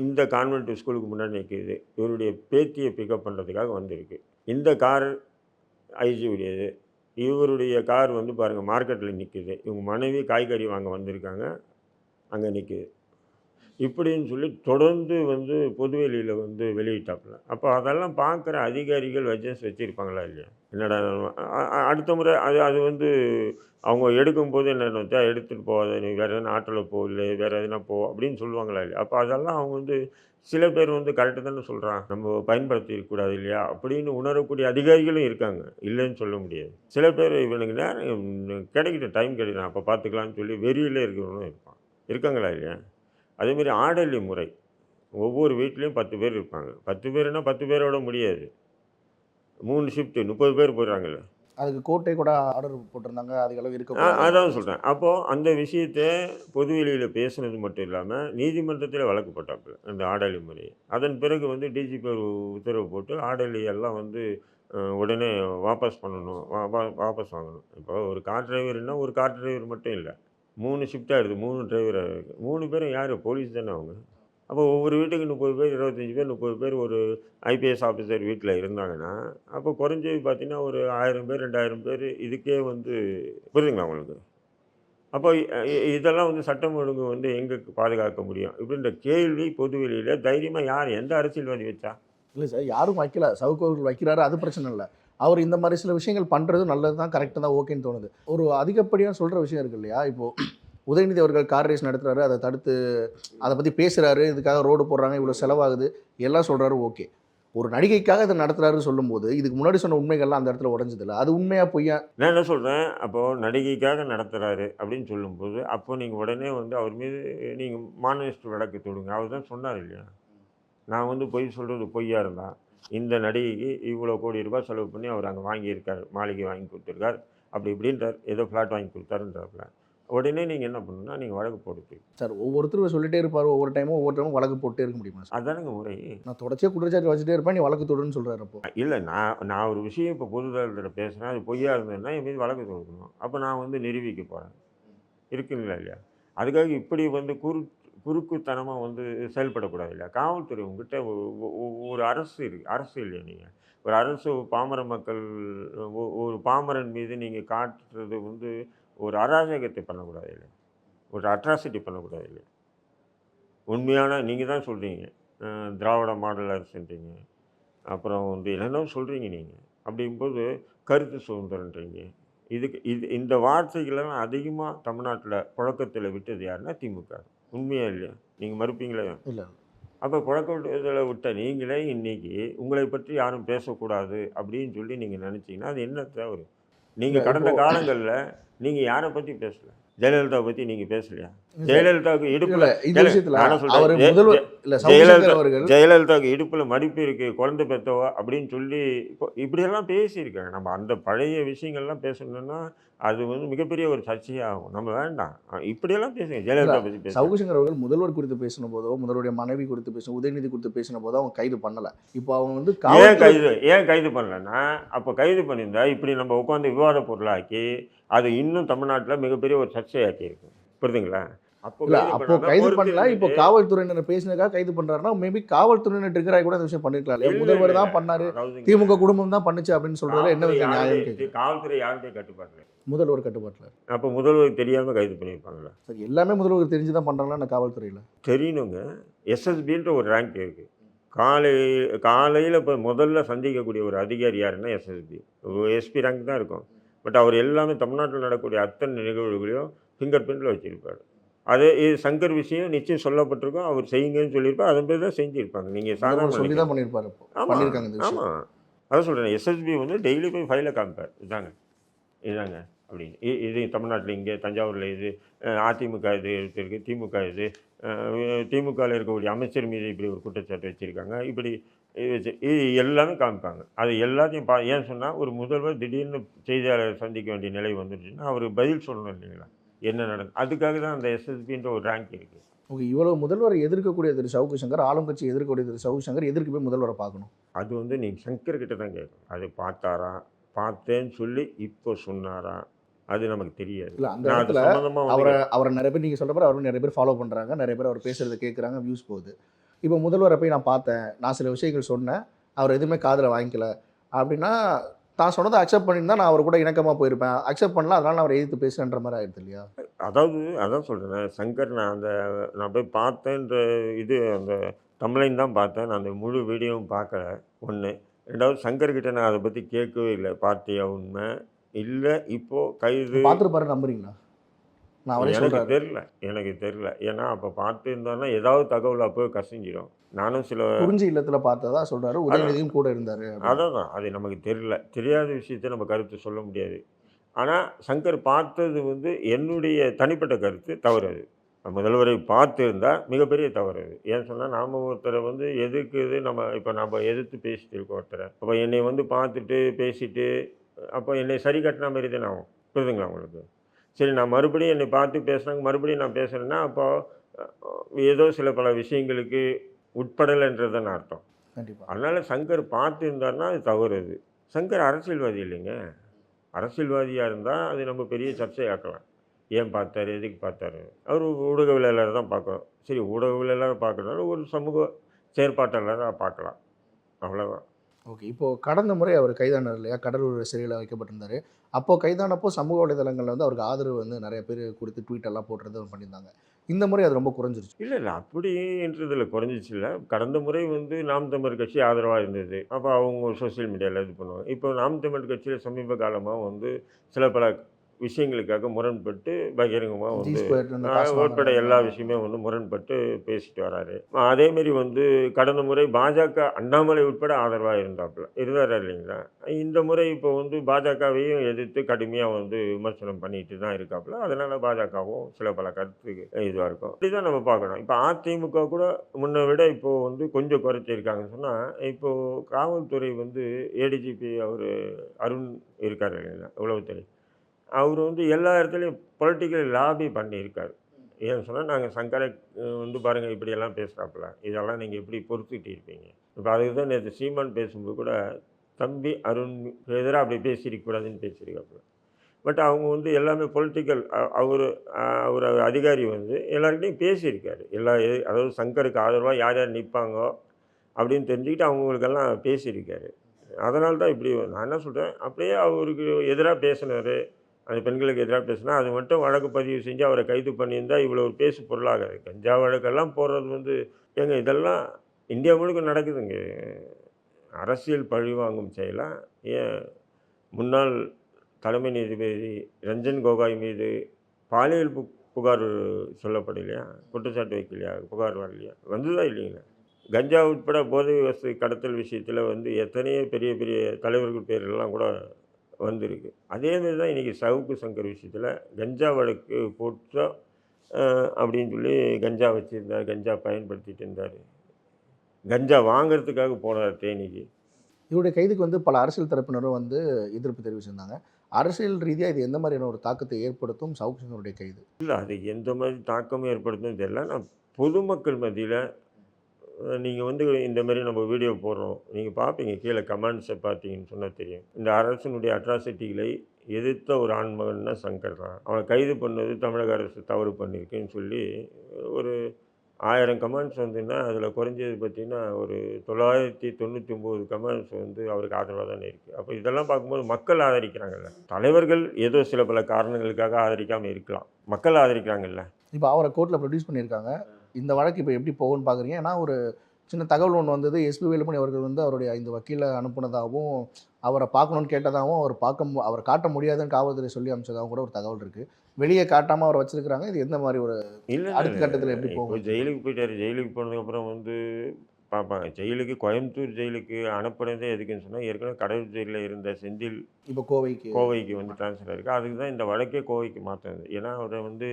இந்த கான்வென்ட் ஸ்கூலுக்கு முன்னாடி நிற்கிது இவருடைய பேத்தியை பிக்கப் பண்ணுறதுக்காக வந்திருக்கு. இந்த கார் ஐஜி உடையது இவருடைய கார் வந்து பாருங்கள் மார்க்கெட்டில் நிற்குது இவங்க மனைவி காய்கறி வாங்க வந்திருக்காங்க. அங்கே நிற்குது இப்படின்னு சொல்லி தொடர்ந்து வந்து பொதுவெளியில் வந்து வெளியிட்டாப்புல. அப்போ அதெல்லாம் பார்க்குற அதிகாரிகள் வஜஸ் வச்சுருப்பாங்களா இல்லையா? என்னடா அடுத்த முறை அது அது வந்து அவங்க எடுக்கும்போது என்ன வச்சா எடுத்துகிட்டு போகாத நீ வேறு எதுனா ஆட்டோவில் போ இல்லை வேறு எதுனா போ அப்படின்னு சொல்லுவாங்களா இல்லையா? அப்போ அதெல்லாம் அவங்க வந்து சில பேர் வந்து கரெக்டு தானே சொல்கிறான் நம்ம பயன்படுத்திக்கூடாது இல்லையா? அப்படின்னு உணரக்கூடிய அதிகாரிகளும் இருக்காங்க. இல்லைன்னு சொல்ல முடியாது. சில பேர் இவனுக்கு நேரம் கிடைக்கட்டும் டைம் கிடைக்கணும் அப்போ பார்த்துக்கலாம்னு சொல்லி வெறியில் இருக்கிறவனும் இருப்பான் இருக்காங்களா இல்லையா? அதேமாரி ஆடலி முறை. ஒவ்வொரு வீட்லேயும் பத்து பேர் இருப்பாங்க. பத்து பேர்னா பத்து பேரோட முடியாது. மூணு ஷிஃப்ட்டு முப்பது பேர் போயிடுறாங்கல்ல. அதுக்கு கோர்ட்டே கூட ஆர்டர் போட்டிருந்தாங்க. அதுக்கு அளவு இருக்க அதான் சொல்கிறேன் அப்போது அந்த விஷயத்தை பொதுவெளியில் பேசுனது மட்டும் இல்லாமல் நீதிமன்றத்தில் வழக்கு போட்டாப்புல அந்த ஆடலி முறையை அதன் பிறகு வந்து டிஜிபி உத்தரவு போட்டு ஆடலி எல்லாம் வந்து உடனே வாபஸ் பண்ணணும். வாபஸ் வாங்கணும். இப்போ ஒரு கார் டிரைவர்னா ஒரு கார் டிரைவர் மட்டும் இல்லை. மூணு ஷிஃப்டாக இருக்குது மூணு டிரைவர் மூணு பேரும் யார்? போலீஸ் தானே அவங்க. அப்போ ஒவ்வொரு வீட்டுக்கு முப்பது பேர் இருபத்தஞ்சி பேர் முப்பது பேர் ஒரு ஐபிஎஸ் ஆஃபீஸர் வீட்டில் இருந்தாங்கன்னா அப்போ குறைஞ்சது பார்த்தீங்கன்னா ஒரு ஆயிரம் பேர் ரெண்டாயிரம் பேர் இதுக்கே வந்து புரியுதுங்களா உங்களுக்கு? அப்போ இதெல்லாம் வந்து சட்டம் ஒழுங்கு வந்து எங்கே பாதுகாக்க முடியும்? இப்படின்ற கேள்வி பொதுவெளியில் தைரியமாக யார் எந்த அரசியல்வாதி வச்சா? இல்லை சார் யாரும் வைக்கல. சவுக்கு வைக்கிறாரு அது பிரச்சனை இல்லை. அவர் இந்த மாதிரி சில விஷயங்கள் பண்ணுறது நல்லது தான் கரெக்டாக தான் ஓகேன்னு தோணுது. ஒரு அதிகப்படியாக சொல்கிற விஷயம் இருக்கு இல்லையா? இப்போது உதயநிதி அவர்கள் கார் ரேஸ் நடத்துகிறாரு அதை தடுத்து அதை பற்றி பேசுகிறாரு இதுக்காக ரோடு போடுறாங்க இவ்வளோ செலவாகுது எல்லாம் சொல்கிறாரு ஓகே. ஒரு நடிகைக்காக இதை நடத்துறாருன்னு சொல்லும்போது இதுக்கு முன்னாடி சொன்ன உண்மைகள்லாம் அந்த இடத்துல உடஞ்சதில்ல. அது உண்மையாக பொய்யா? நான் என்ன சொல்கிறேன் அப்போது நடிகைக்காக நடத்துகிறாரு அப்படின்னு சொல்லும்போது அப்போ நீங்கள் உடனே வந்து அவர் மீது நீங்கள் மாநிலஸ்ட் வழக்கு தொடுங்க. அவர் தான் சொன்னார் இல்லையா? நான் வந்து பொய் சொல்கிறது பொய்யா இருந்தால் இந்த நடிகைக்கு இவ்வளோ கோடி ரூபாய் செலவு பண்ணி அவர் அங்கே வாங்கியிருக்கார் மாளிகை வாங்கி கொடுத்துருக்கார். அப்படி இப்படின்றார். ஏதோ ஃப்ளாட் வாங்கி கொடுத்தாருன்றாப்புல. உடனே நீங்கள் என்ன பண்ணணும்னா நீங்கள் வழக்கு போடுது சார் ஒவ்வொருத்தரும் சொல்லிட்டே இருப்பார். ஒவ்வொரு டைமும் ஒவ்வொரு டைமும் வழக்கு போட்டே இருக்க முடியுமா சார்? அதானுங்க முறை. நான் தொடர்ச்சியாக குற்றச்சாட்டு வச்சுட்டே இருப்பேன். நீ வழக்கு தொடுன்னு சொல்கிறாரு அப்போ. இல்லை நான் நான் ஒரு விஷயம் இப்போ பொதுதளத்தில் பேசுகிறேன் அது பொய்யா இருந்ததுன்னா என் மீது வழக்கு தொடுக்கணும். அப்போ நான் வந்து நிரூபிக்க போகிறேன் இருக்குங்களா இல்லையா? அதுக்காக இப்படி வந்து குறு குறுக்குத்தனமாக வந்து செயல்படக்கூடாது இல்லையா? காவல்துறை உங்ககிட்ட ஒரு அரசு இருக்கு அரசு இல்லையா நீங்கள் ஒரு அரசு பாமர மக்கள் ஒ- ஒரு பாமரன் மீது நீங்கள் காட்டுறது வந்து ஒரு அராஜகத்தை பண்ணக்கூடாது இல்லை ஒரு அட்ராசிட்டி பண்ணக்கூடாது இல்லை உண்மையான நீங்கள் தான் சொல்கிறீங்க திராவிட மாடல் அரசுன்றீங்க. அப்புறம் வந்து என்னென்ன சொல்கிறீங்க நீங்கள் அப்படிங்கும்போது கருத்து சுதந்திரன்றீங்க. இதுக்கு இது இந்த வார்த்தைகளெல்லாம் அதிகமாக தமிழ்நாட்டில் புழக்கத்தில் விட்டது யாருன்னா திமுக உண்மையா இல்லையா? நீங்கள் மறுப்பீங்களா? இல்லை. அப்போ புழக்கத்தில் விட்ட நீங்களே இன்னைக்கு உங்களை பற்றி யாரும் பேசக்கூடாது அப்படின்னு சொல்லி நீங்கள் நினச்சிங்கன்னா அது என்ன தவறு? நீங்கள் கடந்த காலங்களில் நீங்கள் யாரை பற்றி பேசல? ஜெயலலிதா பற்றி நீங்கள் பேசலையா? ஜெயலலிதாவுக்கு இடுப்பில் இந்த இல்ல, விஷயத்துல நானும் சொல்றேன். அவர் ஜெ- முதல்வர் ஜெ- இல்ல ஜெயலலிதா சவுந்தர் அவர்கள் ஜெயலலிதாவுக்கு இடுப்பில் மடிப்பு இருக்கு குழந்தை பெற்றவா அப்படின்னு சொல்லி இப்போ இப்படியெல்லாம் பேசியிருக்காங்க. நம்ம அந்த பழைய விஷயங்கள்லாம் பேசணும்னா அது வந்து மிகப்பெரிய ஒரு சர்ச்சையாகும். நம்ம வேண்டாம். இப்படியெல்லாம் பேசுங்க. ஜெயலலிதா பற்றி பேசுங்க. சவுகசங்கர் அவர்கள் முதல்வர் குறித்து பேசின போதோ முதல்வருடைய மனைவி குறித்து பேசின உதயநிதி குறித்து பேசின போதோ அவங்க கைது பண்ணல. இப்போ அவங்க வந்து ஏன் கைது ஏன் கைது பண்ணலன்னா அப்போ கைது பண்ணியிருந்தா இப்படி நம்ம உட்காந்து விவாத பொருளாக்கி அது இன்னும் தமிழ்நாட்டில் மிகப்பெரிய ஒரு சர்ச்சையாக்கி இருக்கும் புரியுதுங்களா? அப்போ கைது பண்ணல. இப்போ காவல்துறையினர் பேசினதுக்காக கைது பண்றாருன்னா மேபி காவல்துறையினர் ட்ரிகர் ஆகி கூட இந்த விஷயம் பண்ணிருக்கலாம். முதல்வர் தான் பண்ணாரு. திமுக குடும்பம் தான் பண்ணுச்சு அப்படின்னு சொல்றதுல என்ன காவல்துறை யாருடைய- கட்டுப்பாட்டில்? முதல்வர் கட்டுப்பாட்டில். அப்போ முதல்வர் தெரியாமல் கைது பண்ணியிருப்பாங்களா சரி எல்லாமே முதல்வர் தெரிஞ்சு தான் பண்றாங்களா இந்த காவல்துறையில? தெரியணுங்க. எஸ்எஸ்பின்ற ஒரு ரேங்க் இருக்குது காலை காலையில் இப்போ முதல்ல சந்திக்கக்கூடிய ஒரு அதிகாரி யாருன்னா எஸ்எஸ்பி எஸ்பி ரேங்க் தான் இருக்கும். பட் அவர் எல்லாமே தமிழ்நாட்டில் நடக்கக்கூடிய அத்தனை நிகழ்வுகளையும் ஃபிங்கர் பிரிண்டில் வச்சுருப்பார். அது இது சங்கர் விஷயம் நிச்சயம் சொல்லப்பட்டிருக்கும் அவர் செய்யுங்கன்னு சொல்லியிருப்பார். அதன் பேர் தான் செஞ்சுருப்பாங்க. நீங்கள் முதல்வர் சொல்லி சாதாரண தான் பண்ணிருப்பாரு இப்போ ஆமாம் ஆமாம் அதான் சொல்கிறேன் எஸ்எஸ்பி வந்து டெய்லி போய் ஃபைலை காமிப்பார். இதாங்க இதாங்க அப்படின்னு. இது தமிழ்நாட்டில் இங்கே தஞ்சாவூரில் இது அதிமுக இது இருக்குது திமுக இது திமுகவில் இருக்கக்கூடிய அமைச்சர் மீது இப்படி ஒரு குற்றச்சாட்டு வச்சுருக்காங்க. இப்படி வச்சு இது எல்லாமே காமிப்பாங்க. அது எல்லாத்தையும் பா ஏன் சொன்னால் ஒரு முதல்வர் திடீர்னு செய்தியாளர் சந்திக்க வேண்டிய நிலை வந்துருச்சுன்னா அவர் பதில் சொல்லணும் இல்லைங்களா? என்ன நடக்கும் அதுக்காக தான் அந்த எஸ்எஸ்பின்ற ஒரு ரேங்க் இருக்குது ஓகே இவ்வளவு முதல்வரை எதிர்க்கக்கூடிய திரு சவுக்கு சங்கர் ஆளும் கட்சி எதிர்க்கக்கூடிய திரு சவுக்கு சங்கர் எதிர்க்கு போய் முதல்வரை பார்க்கணும்? அது வந்து நீங்கள் சங்கர் கிட்ட தான் கேட்கணும் அது பார்த்தாரா? பார்த்தேன்னு சொல்லி இப்போ சொன்னாரா? அது நமக்கு தெரியாது. இல்ல அந்த இடத்துல அவரை அவரை நிறைய பேர் நீங்கள் சொல்ற மாதிரி அவரும் நிறைய பேர் ஃபாலோ பண்ணுறாங்க நிறைய பேர் அவர் பேசுறதை கேட்குறாங்க வியூஸ் போகுது. இப்போ முதல்வரை போய் நான் பார்த்தேன் நான் சில விஷயங்கள் சொன்னேன் அவர் எதுவுமே காதில் வாங்கிக்கல. அப்படின்னா தான் சொன்னதை அக்செப்ட் பண்ணியிருந்தா நான் அவர் கூட இணக்கமாக போயிருப்பேன். அக்செப்ட் பண்ணல அதனால நான் அவரை எதிர்த்து பேசுகிறேன்ற மாதிரி ஆயிடுது இல்லையா? அதாவது அதான் சொல்கிறேன் சங்கர் நான் அந்த நான் போய் பார்த்தேன்ற இது அந்த கம்ப்ளைண்ட் தான் பார்த்தேன். நான் அந்த முழு வீடியோவும் பார்க்கல. ஒன்று ரெண்டாவது சங்கர்கிட்ட நான் அதை பற்றி கேட்கவே இல்லை. பார்த்தியா உண்மை? இல்லை. இப்போது கைது பார்த்துருப்பாரு நம்புறீங்களா? நான் அவரே எனக்கு தெரில எனக்கு தெரில ஏன்னா அப்போ பார்த்து இருந்தோன்னா ஏதாவது தகவல் அப்போ கசிஞ்சிடும். நானும் சில குறிஞ்சி இல்லத்துல பார்த்ததா சொல்றாரு. உதயநிதியும் கூட இருந்தாரு அதான் தான் அது நமக்கு தெரியல. தெரியாத விஷயத்தை நம்ம கருத்து சொல்ல முடியாது. ஆனால் சங்கர் பார்த்தது வந்து என்னுடைய தனிப்பட்ட கருத்து தவறு அது. முதல்வரை பார்த்துருந்தா மிகப்பெரிய தவறு அது. ஏன்னு சொன்னால் நாம் ஒருத்தரை வந்து எதுக்குது நம்ம இப்போ நம்ம எதிர்த்து பேசிட்டு இருக்கோம் ஒருத்தரை. அப்போ என்னை வந்து பார்த்துட்டு பேசிட்டு அப்போ என்னை சரி கட்டின மாதிரி தானே ஆகும். புரியுதுங்களா உங்களுக்கு? சரி நான் மறுபடியும் என்னை பார்த்து பேசுனாங்க மறுபடியும் நான் பேசுகிறேன்னா அப்போ அஹ், ஏதோ சில பல விஷயங்களுக்கு உட்படலைன்றதுன்னு அர்த்தம். கண்டிப்பா. அதனால் சங்கர் பார்த்துருந்தாருன்னா அது தவறு அது. சங்கர் அரசியல்வாதி இல்லைங்க. அரசியல்வாதியாக இருந்தால் அது நம்ம பெரிய சர்ச்சையாக்கலாம். ஏன் பார்த்தாரு எதுக்கு பார்த்தாரு? அவர் ஊடகவியலாளர் தான் பார்க்குறோம் சரி ஊடகவியலாளர் பார்க்கறதுனால ஒரு சமூக செயற்பாட்டாளராக பார்க்கலாம். அவ்வளோதான் ஓகே. இப்போ கடந்த முறை அவர் கைதானார் இல்லையா? கடலூர் சிறையில் வைக்கப்பட்டிருந்தார். அப்போ கைதானப்போ சமூக வலைதளங்களில் வந்து அவருக்கு ஆதரவு வந்து நிறைய பேர் கொடுத்து ட்வீட் எல்லாம் போட்டுறது பண்ணியிருந்தாங்க. இந்த முறை அது ரொம்ப குறைஞ்சிருச்சு. இல்லை இல்லை. அப்படின்றதில் குறைஞ்சிச்சு இல்லை. கடந்த முறை வந்து நாம் தமிழர் கட்சி ஆதரவாக இருந்தது. அப்போ அவங்க சோஷியல் மீடியாவில் இது பண்ணுவாங்க. இப்போ நாம் தமிழர் கட்சியில் சமீப காலமாக வந்து சில பல விஷயங்களுக்காக முரண்பட்டு பகிரங்கமாக வந்து உட்பட. எல்லா விஷயமே வந்து முரண்பட்டு பேசிட்டு வராரு. அதேமாரி வந்து கடந்த முறை பாஜக அண்ணாமலை உட்பட ஆதரவாக இருந்தாப்புல. இருந்தார் இல்லைங்களா? இந்த முறை இப்போ வந்து பாஜகவையும் எதிர்த்து கடுமையாக வந்து விமர்சனம் பண்ணிட்டு தான் இருக்காப்புல. அதனால பாஜகவும் சில பல கருத்துக்கு இதுவாக இருக்கும். இப்படிதான் நம்ம பார்க்கணும். இப்போ அதிமுக கூட முன்னை விட இப்போ வந்து கொஞ்சம் குறைச்சிருக்காங்கன்னு சொன்னால் இப்போ காவல்துறை வந்து ஏடிஜிபி அவர் அருண் இருக்கார் இல்லைங்களா? உளவுத்துறை. அவர் வந்து எல்லா இடத்துலையும் பொலிட்டிக்கல் லாபி பண்ணியிருக்காரு. ஏன்னு சொன்னால் நாங்கள் சங்கரை வந்து பாருங்கள் இப்படியெல்லாம் பேசுகிறாப்புல இதெல்லாம் நீங்கள் எப்படி பொறுத்துக்கிட்டு இருப்பீங்க. இப்போ அதுக்கு தான் நேற்று சீமான் பேசும்போது கூட தம்பி அருண் எதிராக அப்படி பேசியிருக்கக்கூடாதுன்னு பேசியிருக்காப்புல. பட் அவங்க வந்து எல்லாமே பொலிட்டிக்கல் அவர் அவர் அதிகாரி வந்து எல்லாருக்கிட்டையும் பேசியிருக்காரு. எல்லா அதாவது சங்கருக்கு ஆதரவாக யார் யார் நிற்பாங்கோ அப்படின்னு தெரிஞ்சுக்கிட்டு அவங்களுக்கெல்லாம் பேசியிருக்காரு. அதனால தான் இப்படி நான் என்ன சொல்கிறேன் அப்படியே அவருக்கு எதிராக பேசினார். அந்த பெண்களுக்கு எதிராக பேசினா அது மட்டும் வழக்கு பதிவு செஞ்சு அவரை கைது பண்ணியிருந்தால் இவ்வளோ ஒரு பேசு பொருளாகாது கஞ்சா வழக்கெல்லாம் போடுறது வந்து ஏங்க இதெல்லாம் இந்தியா முழுக்க நடக்குதுங்க. அரசியல் பழிவாங்கும் செயலாக ஏன் முன்னாள் தலைமை நீதிபதி ரஞ்சன் கோகாய் மீது பாலியல் பு புகார் சொல்லப்படலையா? குற்றச்சாட்டு வைக்கலையா? புகார் வரலையா? வந்ததா இல்லைங்களா? கஞ்சா உட்பட போதை வசதி கடத்தல் விஷயத்தில் வந்து எத்தனையோ பெரிய பெரிய தலைவர்கள் பேரெல்லாம் கூட வந்திருக்கு. அதே மாதிரி தான் இன்றைக்கி சவுக்கு சங்கர் விஷயத்தில் கஞ்சா வழக்கு போட்டோம் அப்படின்னு சொல்லி கஞ்சா வச்சுருந்தார் கஞ்சா பயன்படுத்திட்டு இருந்தார். கஞ்சா வாங்குறதுக்காக போனார் தேனிக்கு இவருடைய கைதுக்கு வந்து பல அரசியல் தரப்பினரும் வந்து எதிர்ப்பு தெரிவிச்சிருந்தாங்க. அரசியல் ரீதியாக இது எந்த மாதிரியான ஒரு தாக்கத்தை ஏற்படுத்தும் சவுக் சங்கருடைய கைது? இல்லை அது எந்த மாதிரி தாக்கம் ஏற்படுத்தும் தெரியல. நான் பொதுமக்கள் மத்தியில் நீங்கள் வந்து இந்த மாதிரி நம்ம வீடியோ போடுறோம். நீங்கள் பார்ப்பீங்க கீழே கமெண்ட்ஸை பார்த்தீங்கன்னு சொன்னால் தெரியும். இந்த அரசனுடைய அட்ராசிட்டிகளை எதிர்த்த ஒரு ஆண்மகன்னா சங்கர் தான். அவனை கைது பண்ணது தமிழக அரசு தவறு பண்ணியிருக்குன்னு சொல்லி ஒரு ஆயிரம் கமெண்ட்ஸ் வந்துன்னா அதில் குறைஞ்சது பார்த்தீங்கன்னா ஒரு தொள்ளாயிரத்தி தொண்ணூற்றி ஒம்பது கமெண்ட்ஸ் வந்து அவருக்கு ஆதரவாக தானே இருக்குது அப்போ இதெல்லாம் பார்க்கும்போது மக்கள் ஆதரிக்கிறாங்கல்ல. தலைவர்கள் ஏதோ சில பல காரணங்களுக்காக ஆதரிக்காமல் இருக்கலாம். மக்கள் ஆதரிக்கிறாங்கல்ல. இப்போ அவரை கோர்ட்டில் ப்ரொடியூஸ் பண்ணியிருக்காங்க. இந்த வழக்கு இப்போ எப்படி போகும்னு பார்க்குறீங்க ஏன்னா ஒரு சின்ன தகவல் ஒன்று வந்தது. எஸ்பி வேலுமணி அவர்கள் வந்து அவருடைய ஐந்து வக்கீலை அனுப்புனதாகவும் அவரை பார்க்கணும்னு கேட்டதாகவும் அவர் பார்க்க அவரை காட்ட முடியாதுன்னு காவல்துறை சொல்லி அமைச்சதாகவும் கூட ஒரு தகவல் இருக்குது வெளியே காட்டாமல் அவரை வச்சிருக்கிறாங்க. இது எந்த மாதிரி ஒரு இல்லை அடுத்த கட்டத்துல எப்படி போகும்? ஜெயிலுக்கு போயிட்டாரு. ஜெயிலுக்கு போனதுக்கப்புறம் வந்து பார்ப்பாங்க. ஜெயிலுக்கு கோயம்புத்தூர் ஜெயிலுக்கு அனுப்புனதே எதுக்குன்னு சொன்னால் ஏற்கனவே கடலூர் ஜெயிலில் இருந்த செந்தில் இப்போ கோவைக்கு. கோவைக்கு வந்து ட்ரான்ஸ்ஃபர் ஆயிருக்கு. அதுக்கு தான் இந்த வழக்கே கோவைக்கு மாற்றினது ஏன்னா அவரை வந்து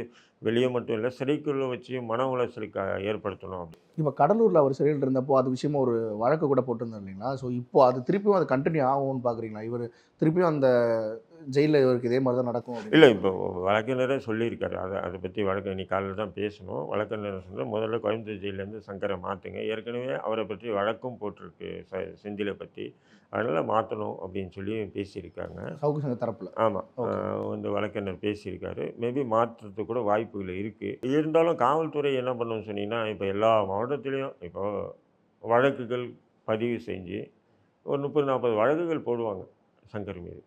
வெளியே மட்டும் இல்லை சிறைக்குள்ளே வச்சு மன உளைச்சலுக்கு ஏற்படுத்தணும் அப்படி. இப்போ கடலூரில் அவர் சிறையில் இருந்தப்போ அது விஷயமா ஒரு வழக்கு கூட போட்டிருந்தார் இல்லைங்களா? ஸோ இப்போ அது திருப்பியும் அது கண்டினியூ ஆகும்னு பார்க்குறீங்களா இவர் திருப்பியும் அந்த ஜெயிலில் இவருக்கு இதே மாதிரி தான் நடக்கும். இல்லை இப்போ வழக்கறிஞரே சொல்லியிருக்காரு. அதை அதை பற்றி வழக்கு இன்னைக்கு காலையில் தான் பேசணும். வழக்கறிஞர் சொன்னால் முதல்ல கோயம்புத்தூர் ஜெயிலேருந்து சங்கரை மாற்றுங்க ஏற்கனவே அவரை பற்றி வழக்கும் போட்டிருக்கு ச செந்திலை பற்றி அதனால் மாற்றணும் அப்படின்னு சொல்லி பேசியிருக்காங்க. சவுக்கு சங்க தரப்பில். ஆமாம். வந்து வழக்கறிஞர் பேசியிருக்காரு. மேபி மாற்றுறதுக்கு கூட வாய்ப்புகள் இருக்குது இருந்தாலும் காவல்துறை என்ன பண்ணணும்னு சொன்னீங்கன்னா இப்போ எல்லா மாவட்டத்துலேயும் இப்போ வழக்குகள் பதிவு செஞ்சு ஒரு முப்பது நாற்பது வழக்குகள் போடுவாங்க சங்கர் மீது.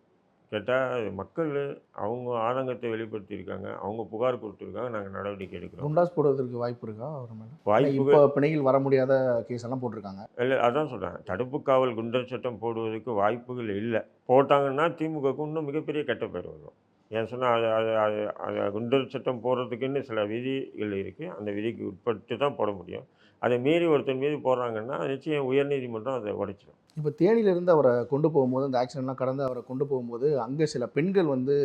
கேட்டால் மக்கள் அவங்க ஆதங்கத்தை வெளிப்படுத்தியிருக்காங்க. அவங்க புகார் கொடுத்துருக்காங்க. நாங்கள் நடவடிக்கை எடுக்கிறோம். குண்டாஸ் போடுவதற்கு வாய்ப்பு இருக்கா? அவர் மேலே இப்போ பிணையில் வர முடியாத கேஸ் எல்லாம் போட்டிருக்காங்க. இல்லை அதான் சொல்கிறேன் தடுப்பு காவல் குண்டர் சட்டம் போடுவதற்கு வாய்ப்புகள் இல்லை. போட்டாங்கன்னா திமுகவுக்கு இன்னும் மிகப்பெரிய கெட்ட பேர் வரும். ஏன் சொன்னால் அது அது அது அது குண்டர் சட்டம் போடுறதுக்குன்னு சில விதிகள் இருக்குது அந்த விதிக்கு உட்பட்டு தான் போட முடியும். அதை மீறி ஒருத்தன் மீது போடுறாங்கன்னா நிச்சயம் உயர்நீதிமன்றம் அதை உடைச்சிடும் இப்போ தேனியிலிருந்து அவரை கொண்டு போகும்போது அந்த ஆக்சிடென்ட்லாம் கடந்து அவரை கொண்டு போகும்போது அங்கே சில பெண்கள் வந்து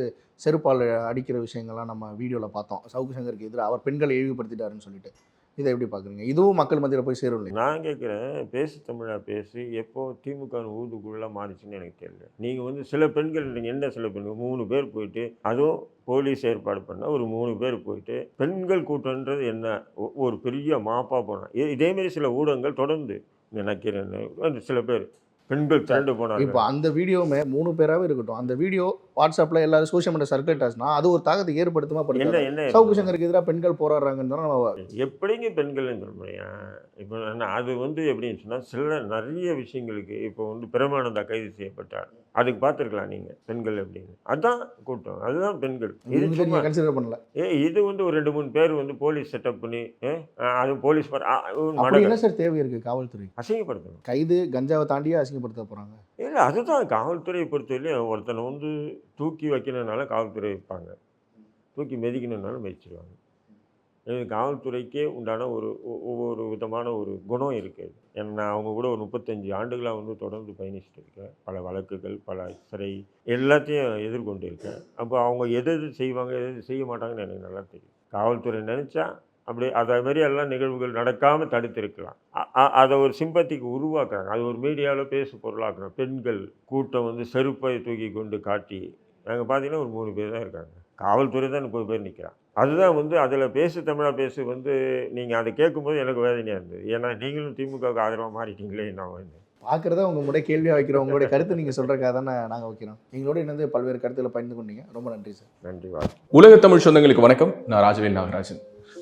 செருப்பால் அடிக்கிற விஷயங்கள்லாம் நம்ம வீடியோவில் பார்த்தோம். சவுக்கு சங்கருக்கு எதிராக அவர் பெண்களை இழிவுபடுத்திட்டாருன்னு சொல்லிட்டு. இதை எப்படி பார்க்குறீங்க இதுவும் மக்கள் மத்தியில் போய் சேரும் இல்லை நான் கேட்குறேன் பேசு தமிழா பேசி. எப்போ திமுக ஊதுக்குள்ளே மாறிச்சுன்னு எனக்கு தெரியல. நீங்கள் வந்து சில பெண்கள் நீங்கள் என்ன சில பெண்கள்? மூணு பேர் போயிட்டு அதுவும் போலீஸ் ஏற்பாடு பண்ண ஒரு மூணு பேர் போயிட்டு பெண்கள் கூட்டம்ன்றது என்ன? ஒ- ஒரு பெரிய மாப்பா போனான் இதேமாரி சில ஊடகங்கள் தொடர்ந்து நினைக்கிறேன்னு. சில பேர் பெண்கள் திரண்டு போனாங்க. இப்போ அந்த வீடியோவுமே மூணு பேராகவே இருக்கட்டும். அந்த வீடியோ வாட்ஸ்அப்பில் எல்லாரும் சோஷியல் மீடியா சர்க்குலேட் ஆச்சுன்னா அது ஒரு தாக்கத்தை ஏற்படுத்துமா என்ன சவுக்கு சங்கருக்கு எதிராக பெண்கள் போராடுறாங்கன்னு தானே நம்ம எப்படிங்க பெண்கள்னு சொல்ல முடியும் இப்போ நான் அது வந்து எப்படின்னு சொன்னால் சில நிறைய விஷயங்களுக்கு இப்போ வந்து பிரமானந்தா கைது செய்யப்பட்டார் அதுக்கு பார்த்துருக்கலாம் நீங்கள் பெண்கள் எப்படின்னு அதான் கூட்டம் அதுதான் பெண்கள். இது கன்சிடர் பண்ணல. ஏ இது வந்து ஒரு ரெண்டு மூணு பேர் வந்து போலீஸ் செட்டப் பண்ணி அது போலீஸ் என்ன சார் தேவை இருக்குது காவல்துறை அசிங்கப்படுத்தணும். கைது கஞ்சாவை தாண்டியே அசிங்கப்படுத்த போகிறாங்க இல்லை அதுதான் காவல்துறையை பொறுத்தவரையிலையும் ஒருத்தனை வந்து தூக்கி வைக்கணுன்னாலும் காவல்துறை வைப்பாங்க. தூக்கி மெதிக்கணுன்னாலும் மெதிச்சிருவாங்க. எனக்கு காவல்துறைக்கே உண்டான ஒரு ஒ- ஒவ்வொரு விதமான ஒரு குணம் இருக்குது ஏன்னா நான் அவங்க கூட ஒரு முப்பத்தஞ்சு ஆண்டுகளாக வந்து தொடர்ந்து பயணிச்சுட்டு இருக்கேன் பல வழக்குகள் பல சிறை எல்லாத்தையும் எதிர்கொண்டு இருக்கேன் அப்போ அவங்க எது எது செய்வாங்க எது எது செய்ய மாட்டாங்கன்னு எனக்கு நல்லா தெரியும். காவல்துறை நினச்சா அப்படி அதே மாதிரி எல்லாம் நிகழ்வுகள் நடக்காமல் தடுத்திருக்கலாம். அதை ஒரு சிம்பத்திக்கு உருவாக்குறாங்க. அது ஒரு மீடியாவில் பேசு பொருளாக்குறாங்க. பெண்கள் கூட்டம் வந்து செருப்பை தூக்கி கொண்டு காட்டி நாங்கள் பார்த்தீங்கன்னா ஒரு மூணு பேர் தான் இருக்காங்க. காவல்துறை தான் முப்பது பேர் நிற்கிறான் அதுதான் வந்து அதில் பேசு தமிழா பேசு வந்து நீங்கள் அதை கேட்கும்போது எனக்கு வேதனையாக இருந்தது. ஏன்னா நீங்களும் திமுகவுக்கு ஆதரவாக மாறிட்டீங்களே நான் வந்து பார்க்குறத உங்க முறை கேள்வியாக வைக்கிறோம் உங்களுடைய கருத்து நீங்கள் சொல்கிறக்காக தானே நாங்கள் வைக்கிறோம். எங்களோட இணைந்து பல்வேறு கருத்துக்களை பகிர்ந்து கொண்டீங்க. ரொம்ப நன்றி சார். நன்றி உலக தமிழ் சொந்தங்களுக்கு வணக்கம். நான் ராஜவேல் நாகராஜன்.